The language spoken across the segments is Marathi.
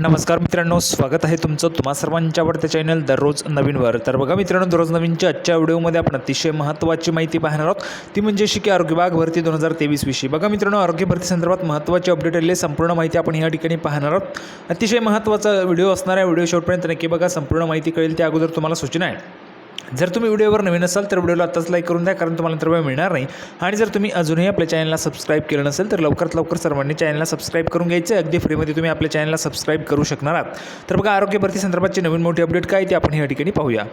नमस्कार मित्रांनो स्वागत आहे तुमचं तुम्हा सर्वांच्या आवडत्या चॅनल दररोज नवीनवर. तर बघा मित्रांनो दररोज नवीनच्या आजच्या व्हिडिओमध्ये आपण अतिशय महत्त्वाची माहिती पाहणार आहोत. ती म्हणजेशी की आरोग्य विभाग भरती दोन हजार तेवीस विषयी. बघा मित्रांनो आरोग्य भरती संदर्भात महत्त्वाची अपडेट आलेली संपूर्ण माहिती आपण या ठिकाणी पाहणार आहोत. अतिशय महत्त्वाचा व्हिडिओ असणाऱ्या व्हिडिओ शेवटपर्यंत नक्की बघा. संपूर्ण माहिती कळेल त्या अगोदर तुम्हाला सूचना आहे. जर तुम्ही व्हिडिओवर नवीन असाल तर व्हिडिओला आत्ताच लाईक करून द्या कारण तुम्हाला नंतर वेळ मिळणार नाही. आणि जर तुम्ही अजूनही आपल्या चॅनलला सबस्क्राईब केलं नसेल तर लवकरात लवकर सर्वांनी चॅनलला सबस्क्राईब करून घ्यायचं अगदी फ्रीमध्ये तुम्ही आपल्या चॅनलला सबस्क्राईब करू शकणार आहात. तर बघा आरोग्यभरती संदर्भातची नवीन मोठी अपडेट काय आहे ते आपण या ठिकाणी पाहूया.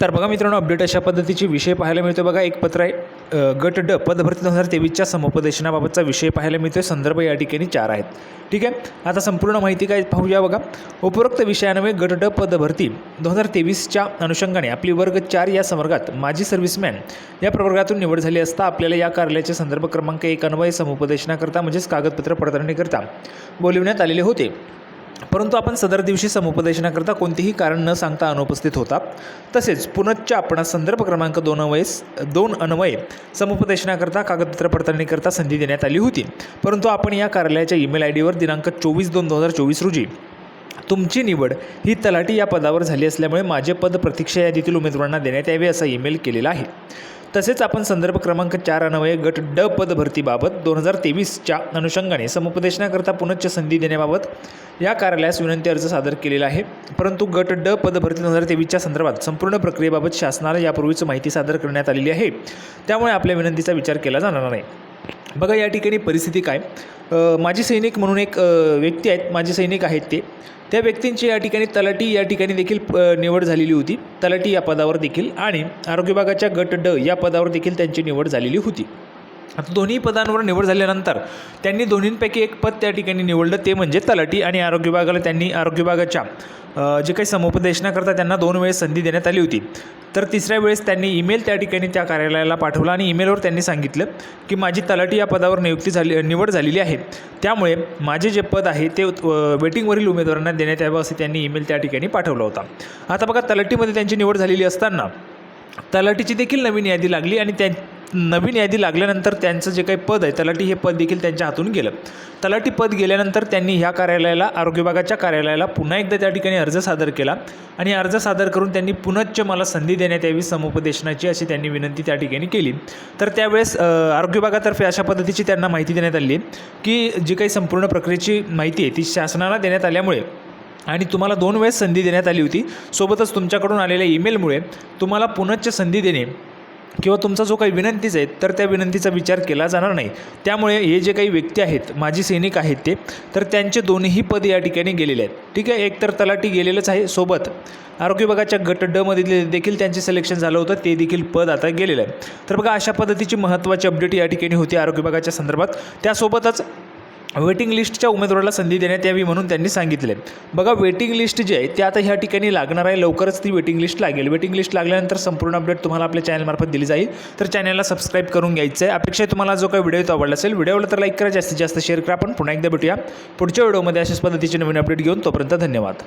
तर बघा मित्रांनो अपडेट अशा पद्धतीचे विषय पाहायला मिळतो बघा एक पत्र आहे गट ड पदभरती दोन हजार तेवीसच्या समुपदेशनाबाबतचा विषय पाहायला मिळतोय. संदर्भ या ठिकाणी चार आहेत. ठीक आहे? आता संपूर्ण माहिती काय पाहूया बघा. उपरोक्त विषयान्वये गट ड पदभरती दोन हजार तेवीसच्या अनुषंगाने आपली वर्ग चार या संवर्गात माजी सर्व्हिसमॅन या प्रवर्गातून निवड झाली असता आपल्याला या कार्यालयाचे संदर्भ क्रमांक एक अन्वय समुपदेशनाकरता म्हणजेच कागदपत्र पडताळणीकरता बोलविण्यात आलेले होते. परंतु आपण सदर दिवशी समुपदेशनाकरता कोणतेही कारण न सांगता अनुपस्थित होता. तसेच पुनच्च आपणास संदर्भ क्रमांक दोन अवयस दोन अन्वये समुपदेशनाकरता कागदपत्र पडताळणीकरता संधी देण्यात आली होती. परंतु आपण या कार्यालयाच्या ईमेल आय डीवर दिनांक चोवीस दोन दोन हजार चोवीस रोजी तुमची निवड ही तलाठी या पदावर झाली असल्यामुळे माझे पद प्रतीक्षा यादीतील उमेदवारांना देण्यात यावे असा ईमेल केलेला आहे. तसेच आपण संदर्भ क्रमांक चार अन्वये गट ड पद भरतीबाबत दोन हजार तेवीसच्या अनुषंगाने समुपदेशनाकरता पुनच्च संधी देण्याबाबत या कार्यालयास विनंती अर्ज सादर केलेला आहे. परंतु गट ड पद भरती दोन हजार तेवीसच्या संदर्भात संपूर्ण प्रक्रियेबाबत शासनाला यापूर्वीच माहिती सादर करण्यात आलेली आहे. त्यामुळे आपल्या विनंतीचा विचार केला जाणार नाही. बघा या ठिकाणी परिस्थिती काय? माझे माजी सैनिक म्हणून एक व्यक्ती आहेत माजी सैनिक आहेत ते. त्या व्यक्तींची या ठिकाणी तलाठी या ठिकाणी देखील निवड झालेली होती. तलाठी या पदावर देखील आणि आरोग्य विभागाच्या गट ड या पदावर देखील त्यांची निवड झालेली होती. आता दोन्ही पदांवर निवड झाल्यानंतर त्यांनी दोन्हींपैकी एक पद त्या ठिकाणी निवडलं ते म्हणजे तलाठी आणि आरोग्य विभागाला त्यांनी आरोग्य विभागाच्या जे काही समुपदेशनाकरता त्यांना दोन वेळेस संधी देण्यात आली होती. तर तिसऱ्या वेळेस त्यांनी ईमेल त्या ठिकाणी त्या कार्यालयाला पाठवला आणि ईमेलवर त्यांनी सांगितलं की माझी तलाठी या पदावर नियुक्ती झाली निवड झालेली आहे. त्यामुळे माझे जे पद आहे ते वेटिंगवरील उमेदवारांना देण्यात यावं असं त्यांनी ईमेल त्या ठिकाणी पाठवला होता. आता बघा तलाठीमध्ये त्यांची निवड झालेली असताना तलाठीची देखील नवीन यादी लागली आणि त्या नवीन यादी लागल्यानंतर त्यांचं जे काही पद आहे तलाठी हे पद देखील त्यांच्या हातून गेलं. तलाठी पद गेल्यानंतर त्यांनी ह्या कार्यालयाला आरोग्य विभागाच्या कार्यालयाला पुन्हा एकदा त्या ठिकाणी अर्ज सादर केला आणि अर्ज सादर करून त्यांनी पुनच्च मला संधी देण्यात यावी समुपदेशनाची अशी त्यांनी विनंती त्या ठिकाणी केली. तर त्यावेळेस आरोग्य विभागातर्फे अशा पद्धतीची त्यांना माहिती देण्यात आली की जी काही संपूर्ण प्रक्रियेची माहिती आहे ती शासनाला देण्यात आल्यामुळे आणि तुम्हाला दोन वेळेस संधी देण्यात आली होती. सोबतच तुमच्याकडून आलेल्या ईमेलमुळे तुम्हाला पुनच्च संधी देणे किंवा तुमचा जो काही विनंतीच आहे तर त्या विनंतीचा विचार केला जाणार नाही. त्यामुळे हे जे काही व्यक्ती आहेत माजी सैनिक आहेत ते तर त्यांचे दोन्ही पद या ठिकाणी गेलेले आहेत. ठीक आहे? एक तर तलाठी गेलेलंच आहे सोबत. आरोग्य विभागाच्या गट ड देखील त्यांचे सिलेक्शन झालं होतं ते देखील पद आता गेलेलं आहे. तर बघा अशा पद्धतीची महत्त्वाची अपडेट या ठिकाणी होती आरोग्य विभागाच्या संदर्भात. त्यासोबतच वेटिंग लिस्टच्या उमेदवाराला संधी देण्यात यावी म्हणून त्यांनी सांगितले. बघा वेटिंग लिस्ट जी आहे ते आता ह्या ठिकाणी लागणार आहे. लवकरच ती वेटिंग लिस्ट लागेल. वेटिंग लिस्ट लागल्यानंतर संपूर्ण अपडेट तुम्हाला आपल्या चॅनलमार्फत दिली जाईल. तर चॅनलला सबस्क्राईब करून घ्यायचं आहे अपेक्षा तुम्हाला जो काही व्हिडिओ तो आवडला असेल व्हिडिओला तर लाईक करा. जास्तीत जास्त शेअर करा. आपण पुन्हा एकदा भेटूया. पुढच्या व्हिडिओमध्ये अशाच पद्धतीचे नवीन अपडेट घेऊन तोपर्यंत धन्यवाद.